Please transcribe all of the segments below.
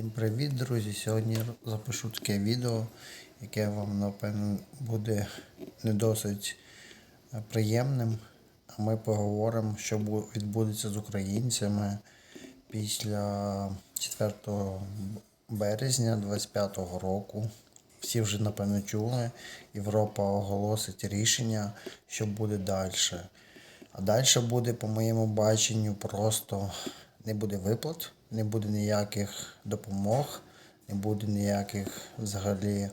Всім привіт, друзі! Сьогодні запишу таке відео, яке вам, напевно, буде не досить е, приємним. А ми поговоримо, що відбудеться з українцями після 4 березня 2025 року. Всі вже, напевно, чули. Європа оголосить рішення, що буде далі. А далі буде, по моєму баченню, просто не буде виплат, не буде ніяких допомог, не буде ніяких взагалі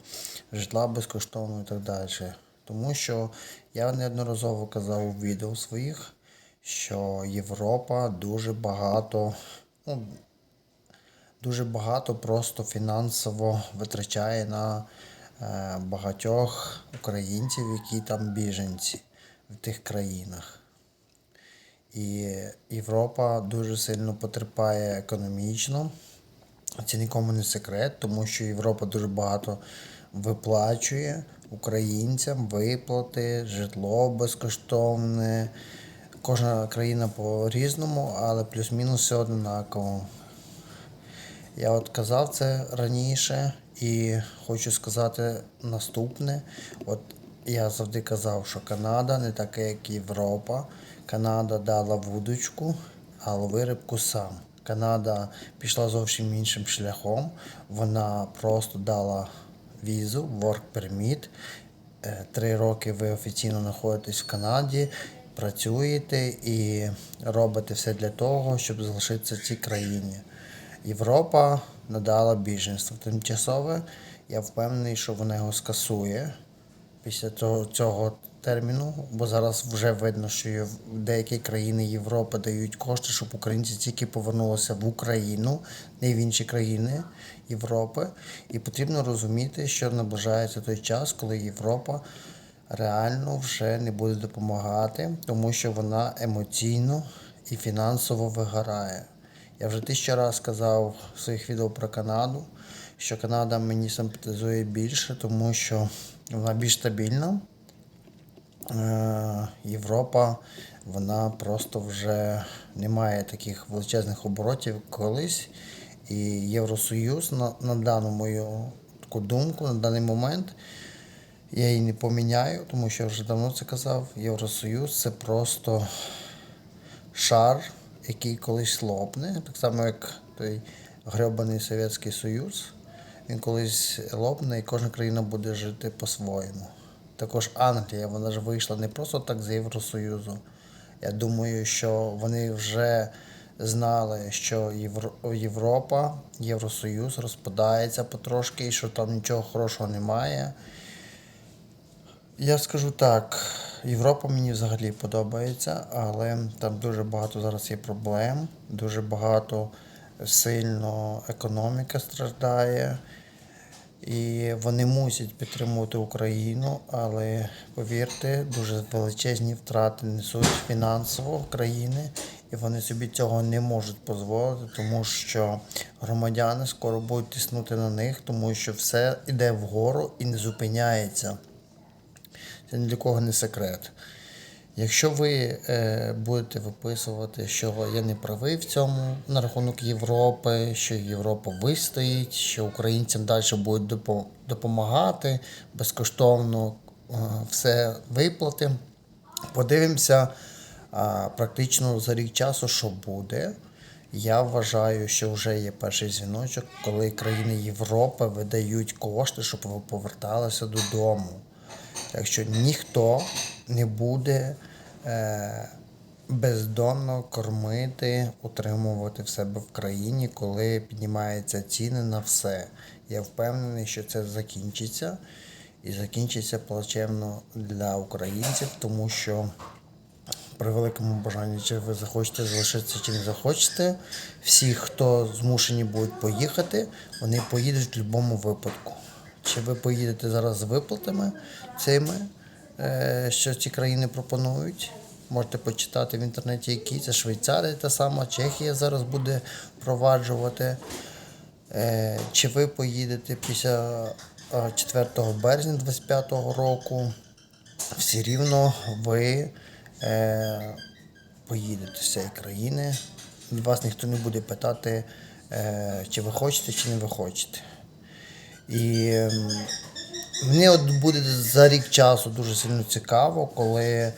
житла безкоштовного і так далі. Тому що я неодноразово казав у відео своїх, що Європа дуже багато, ну, дуже багато просто фінансово витрачає на е, багатьох українців, які там біженці в тих країнах. І Європа дуже сильно потерпає економічно. Це нікому не секрет, тому що Європа дуже багато виплачує українцям виплати, житло безкоштовне. Кожна країна по-різному, але плюс-мінус все однаково. Я от казав це раніше і хочу сказати наступне. От я завжди казав, що Канада не така, як Європа. Канада дала вудочку, а лови сам. Канада пішла зовсім іншим шляхом. Вона просто дала візу, work permit. Е, Три роки ви офіційно знаходитесь в Канаді, працюєте і робите все для того, щоб залишитися в цій країні. Європа надала біженство тимчасове. Я впевнений, що вона його скасує після цього терміну, бо зараз вже видно, що деякі країни Європи дають кошти, щоб українці тільки повернулися в Україну, не в інші країни Європи. І потрібно розуміти, що наближається той час, коли Європа реально вже не буде допомагати, тому що вона емоційно і фінансово вигорає. Я вже тисячу раз сказав в своїх відео про Канаду, що Канада мені симпатизує більше, тому що вона більш стабільна. Е, Європа, вона просто вже не має таких величезних оборотів колись. І Євросоюз на, на дану мою таку думку, на даний момент, я її не поміняю, тому що я вже давно це казав. Євросоюз це просто шар, який колись лопне, так само як той гребаний Совєтський Союз. Він колись лопне і кожна країна буде жити по-своєму. Також Англія, вона ж вийшла не просто так з Євросоюзу. Я думаю, що вони вже знали, що Євро- Європа, Євросоюз розпадається потрошки і що там нічого хорошого немає. Я скажу так, Європа мені взагалі подобається, але там дуже багато зараз є проблем, дуже багато сильно економіка страждає. І вони мусять підтримувати Україну, але повірте, дуже величезні втрати несуть фінансово країни, і вони собі цього не можуть дозволити, тому що громадяни скоро будуть тиснути на них, тому що все йде вгору і не зупиняється. Це ні для кого не секрет. Якщо ви е, будете виписувати, що я не правий в цьому на рахунок Європи, що Європа вистоїть, що українцям далі будуть допомагати безкоштовно е, все виплати, подивимося а, практично за рік часу, що буде. Я вважаю, що вже є перший дзвіночок, коли країни Європи видають кошти, щоб ви поверталися додому. Так що ніхто не буде е, бездонно кормити, утримувати в себе в країні, коли піднімаються ціни на все. Я впевнений, що це закінчиться. І закінчиться плачевно для українців, тому що при великому бажанні, чи ви захочете залишитися, чи не захочете, всі, хто змушені будуть поїхати, вони поїдуть в будь-якому випадку. Чи ви поїдете зараз з виплатами цими, що ці країни пропонують? Можете почитати в інтернеті, які це Швейцарія та сама, Чехія зараз буде впроваджувати. Е, Чи ви поїдете після е, 4 березня 2025 року? Все рівно ви е, поїдете з цієї країни. Вас ніхто не буде питати, е, чи ви хочете, чи не ви хочете. І ем, мені от буде за рік часу дуже сильно цікаво, коли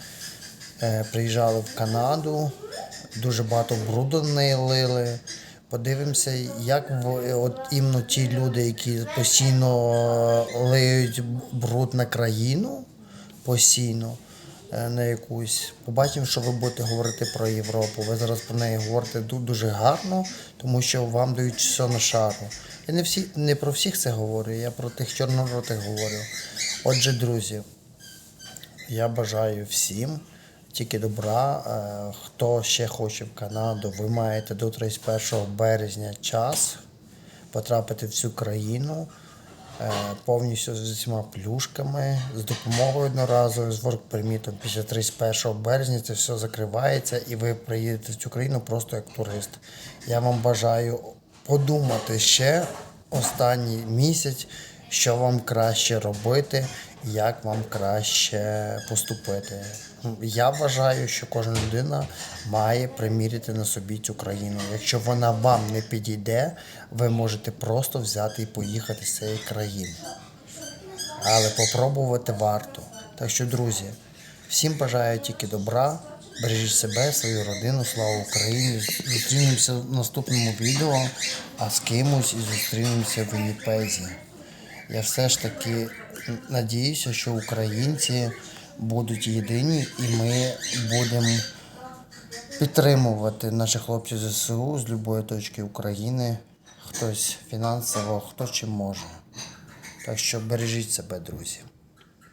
е, приїжджали в Канаду, дуже багато бруду не лили. Подивимося, як в- от іменно ті люди, які постійно е, лиють бруд на країну, постійно е, на якусь. Побачимо, що ви будете говорити про Європу. Ви зараз про неї говорите дуже гарно, тому що вам дають все на шару. Я не, всі, не про всіх це говорю, я про тих чорноротих говорю. Отже, друзі, я бажаю всім тільки добра. Е, Хто ще хоче в Канаду, ви маєте до 31 березня час потрапити в цю країну е, повністю з усіма плюшками, з допомогою одноразовою, з воркпермітом. Після 31 березня це все закривається і ви приїдете в цю країну просто як турист. Я вам бажаю подумати ще останній місяць, що вам краще робити, як вам краще поступити. Я вважаю, що кожна людина має приміряти на собі цю країну. Якщо вона вам не підійде, ви можете просто взяти і поїхати з цієї країни. Але попробувати варто. Так що, друзі, всім бажаю тільки добра. Бережіть себе, свою родину, слава Україні. Зустрінемося в наступному відео, а з кимось і зустрінемося в Вінніпезі. Я все ж таки надіюся, що українці будуть єдині і ми будемо підтримувати наших хлопців ЗСУ з будь-якої точки України. Хтось фінансово, хто чим може. Так що бережіть себе, друзі.